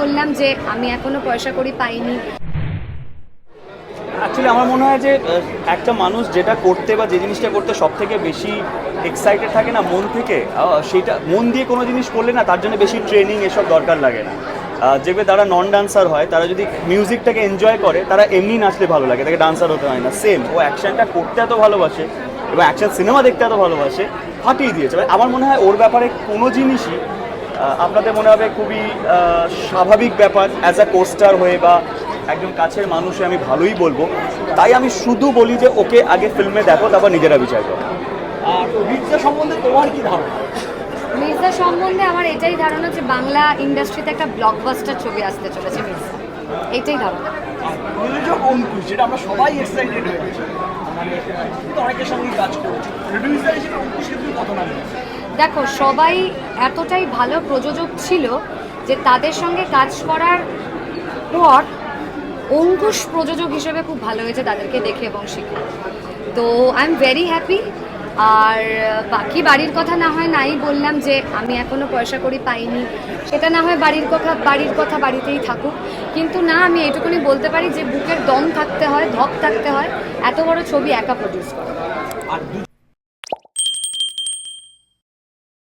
বললাম যে আমি এখনও পয়সা করি পাইনি। অ্যাকচুয়ালি আমার মনে হয় যে একটা মানুষ যেটা করতে বা যে জিনিসটা করতে সব থেকে বেশি এক্সাইটেড থাকে না মন থেকে সেটা মন দিয়ে কোনো জিনিস করলে না তার জন্য বেশি ট্রেনিং এসব দরকার লাগে না। যেগুলো তারা নন ডান্সার হয়, তারা যদি মিউজিকটাকে এনজয় করে, তারা এমনি নাচলে ভালো লাগে, তাকে ডান্সার হতে হয় না। সেম ও অ্যাকশনটা করতে এত ভালোবাসে এবং অ্যাকশন সিনেমা দেখতে এত ভালোবাসে, ফাটিয়ে দিয়েছে। মানে আমার মনে হয় ওর ব্যাপারে কোনো জিনিসই আপনাদের মনে হবে খুবই স্বাভাবিক ব্যাপার অ্যাজ আ কোস্টার হয়ে বা একজন কাছের মানুষ হয়ে আমি ভালোই বলব। তাই আমি শুধু বলি যে ওকে আগে ফিল্মে দেখো তারপর নিজেরা বিচার করো। আর মির্জা সম্বন্ধে তোমার কি ধারণা? মির্জা সম্বন্ধে আমার এটাই ধারণা যে বাংলা ইন্ডাস্ট্রিতে একটা ব্লকবাস্টার ছবি আসতে চলেছে মির্জা। এটাই ধারণা। যেটা আমরা সবাই এক্সাইটেড হয়ে গেছি। মানে অনেকের সঙ্গে কাজ করছি। প্রডিউসার হিসেবে অঙ্কুশকে তুমি কত নাম দেখো সবাই এতটাই ভালো প্রযোজক ছিল যে তাদের সঙ্গে কাজ করার পর অঙ্কুশ প্রযোজক হিসেবে খুব ভালো হয়েছে তাদেরকে দেখে এবং শিখে। তো আই এম ভেরি হ্যাপি আর বাকি বাড়ির কথা না হয় নাই বললাম যে আমি এখনও পয়সা করি পাইনি। সেটা না হয় বাড়ির কথা বাড়ির কথা বাড়িতেই থাকুক। কিন্তু না, আমি এটুকুনি বলতে পারি যে বুকের দম থাকতে হয়, ধপ থাকতে হয়। এত বড় ছবি একা প্রডিউস করা।